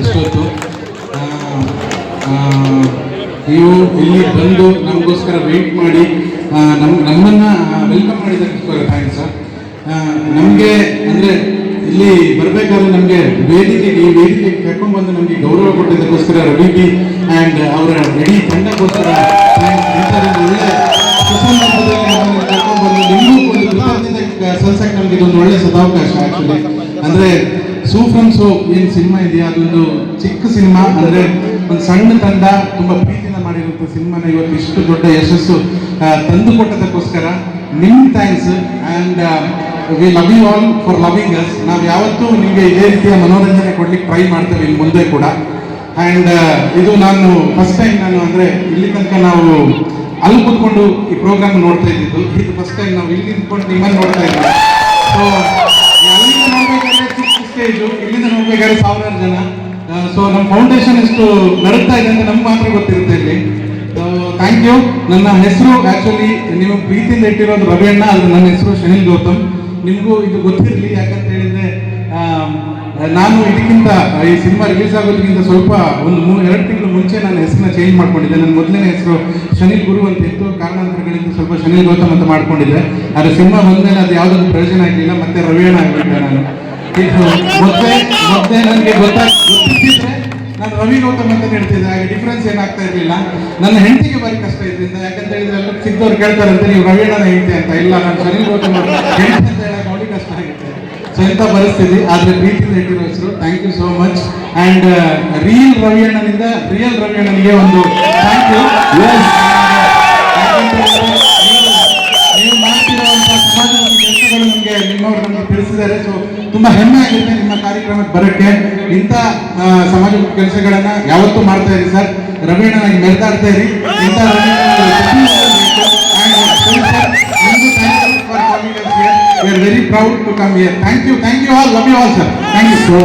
ಇಷ್ಟೊತ್ತು ನೀವು ಇಲ್ಲಿ ಬಂದು ನಮಗೋಸ್ಕರ ವೆಯ್ಟ್ ಮಾಡಿ. ನಮ್ಮ ನಮ್, ನಮ್ಮನ್ನು ವೆಲ್ಕಮ್ ಮಾಡಿದ್ದಕ್ಕೋಸ್ಕರ ಥ್ಯಾಂಕ್ಸ್ ಸರ್ ನಮಗೆ ಅಂದರೆ ಇಲ್ಲಿ ಬರಬೇಕಾದ್ರೆ ನಮಗೆ ವೇದಿಕೆ, ಈ ವೇದಿಕೆಗೆ ಕರ್ಕೊಂಡ್ಬಂದು ನಮಗೆ ಗೌರವ ಕೊಟ್ಟಿದ್ದಕ್ಕೋಸ್ಕರ ರವಿ ಬಿ ಆ್ಯಂಡ್ ಅವರ ಇಡೀ ತಂಡಕ್ಕೋಸ್ಕರ ಒಳ್ಳೆ ನಿಮಗೂ ನಮಗೆ ಇದೊಂದು ಒಳ್ಳೆ ಸದಾವಕಾಶ ಆ್ಯಕ್ಚುಲಿ ಅಂದರೆ ಸೂ ಸೋ ಏನು ಸಿನಿಮಾ ಇದೆಯಾ? ಅದೊಂದು ಚಿಕ್ಕ ಸಿನಿಮಾ. ಅಂದರೆ ಒಂದು ಸಣ್ಣ ತಂಡ ತುಂಬ ಪ್ರೀತಿಯಿಂದ ಮಾಡಿರುವಂಥ ಸಿನಿಮಾನ ಇವತ್ತು ಇಷ್ಟು ದೊಡ್ಡ ಯಶಸ್ಸು ತಂದು ಕೊಟ್ಟದಕ್ಕೋಸ್ಕರ ನಿಮ್ಮ thanks and we love you all for loving us ನಾವು ಯಾವತ್ತೂ ನಿಮಗೆ ಇದೇ ರೀತಿಯ ಮನೋರಂಜನೆ ಕೊಡ್ಲಿಕ್ಕೆ ಟ್ರೈ ಮಾಡ್ತೇವೆ ಇನ್ನು ಮುಂದೆ ಕೂಡ. ಆ್ಯಂಡ್ ಇದು ನಾನು ಫಸ್ಟ್ ಟೈಮ್ ನಾನು ಅಂದರೆ ಇಲ್ಲಿ ತನಕ ನಾವು ಅಲ್ಲಿ ಕೂತ್ಕೊಂಡು ಈ ಪ್ರೋಗ್ರಾಮ್ ನೋಡ್ತಾ ಇದ್ದಿದ್ದು. ಇದು ಫಸ್ಟ್ ಟೈಮ್ ನಾವು ಇಲ್ಲಿ ನಿಂತ್ಕೊಂಡು ನಿಮ್ಮನ್ನು ನೋಡ್ತಾ ಇದ್ದೀವಿ ಸೊ ಸ್ಟೇಜು ಇಲ್ಲಿಂದ ನೋಡ್ಬೇಕಾದ್ರೆ ಸಾವಿರಾರು ಜನ. ಸೊ ನಮ್ಮ ಫೌಂಡೇಶನ್ ಎಷ್ಟು ನಡುತ್ತಾ ಇದೆ ಅಂತ ನಮ್ಗೆ ಮಾತ್ರ ಗೊತ್ತಿರುತ್ತೆ ಇಲ್ಲಿ. ಥ್ಯಾಂಕ್ ಯು ನನ್ನ ಹೆಸರು ಆಕ್ಚುಲಿ ನೀವು ಪ್ರೀತಿಯಿಂದ ಇಟ್ಟಿರೋದು ರವಿಯಣ್ಣ, ಅದು ನನ್ನ ಹೆಸರು ಶನಿಲ್ ಗೌತಮ್. ನಿಮಗೂ ಇದು ಗೊತ್ತಿರಲಿ, ಯಾಕಂತ ಹೇಳಿದ್ರೆ ನಾನು ಇದಕ್ಕಿಂತ, ಈ ಸಿನಿಮಾ ರಿಲೀಸ್ ಆಗೋದಕ್ಕಿಂತ ಸ್ವಲ್ಪ ಒಂದು ಮೂರು ಎರಡು ತಿಂಗಳು ಮುಂಚೆ ನನ್ನ ಹೆಸರನ್ನ ಚೇಂಜ್ ಮಾಡ್ಕೊಂಡಿದ್ದೆ. ನನ್ನ ಮೊದಲನೇ ಹೆಸರು ಶನಿಲ್ ಗುರು ಅಂತ ಇತ್ತು. ಕಾರಣಾಂತರಗಳಿಂದ ಸ್ವಲ್ಪ ಶನಿಲ್ ಗೌತಮ್ ಅಂತ ಮಾಡ್ಕೊಂಡಿದ್ದೆ. ಆದರೆ ಸಿನಿಮಾ ಬಂದಮೇಲೆ ಅದು ಯಾವುದಕ್ಕೂ ಪ್ರಯೋಜನ ಆಗಲಿಲ್ಲ, ಮತ್ತೆ ರವಿಯಣ್ಣ ಆಗಿಬಿಟ್ಟೆ ನಾನು. ಇದು ಮೊದಲೇ ಮತ್ತೆ ನನಗೆ ಗೊತ್ತಾಗ ನಾನು ರವಿ ಗೌತಮ್ ಅಂತ ಹೇಳ್ತಿದ್ದೆ ಹಾಗೆ ಡಿಫ್ರೆನ್ಸ್ ಏನಾಗ್ತಾ ಇರಲಿಲ್ಲ. ನನ್ನ ಹೆಂಡತಿಗೆ ಬಾರಿ ಕಷ್ಟ ಇದರಿಂದ ಯಾಕಂತ ಹೇಳಿದ್ರೆ ಎಲ್ಲ ಸಿಗ್ದವ್ರು ಕೇಳ್ತಾರೆ ಅಂತ ನೀವು ರವಿಯಣ್ಣನ ಹೆಂಡತಿ ಅಂತ. ಇಲ್ಲ ನಾನು ರವಿ ಗೌತಮ್ ಹೆಂಡತಿ ಅಂತ ಹೇಳಕ್ಕೆ ನೋಡಿ ಕಷ್ಟ ಆಗುತ್ತೆ. ಸೊ ಇಂಥ ಪರಿಸ್ಥಿತಿ. ಆದರೆ ಪ್ರೀತಿಯಿಂದ ಇಟ್ಟಿರೋ ಹೆಸರು thank you so much and real ರವಿಯಣ್ಣನಿಂದ real ರವಿಯಣ್ಣನಿಗೆ ಒಂದು ಥ್ಯಾಂಕ್ ಯು ನಮಗೆ ತಿಳಿಸಿದ್ದಾರೆ ಸೊ ತುಂಬಾ ಹೆಮ್ಮೆ ಆಗುತ್ತೆ ನಿಮ್ಮ ಕಾರ್ಯಕ್ರಮಕ್ಕೆ ಬರೋಕ್ಕೆ. ಇಂಥ ಸಮಾಜ ಕೆಲಸಗಳನ್ನ ಯಾವತ್ತೂ ಮಾಡ್ತಾ ಇರಿ ಸರ್. ರವೀಣ ಮೆರೆದಾಡ್ತಾ ಇರಿ. ಇಂಥ very proud to come here thank you thank you all love you all sir thank you so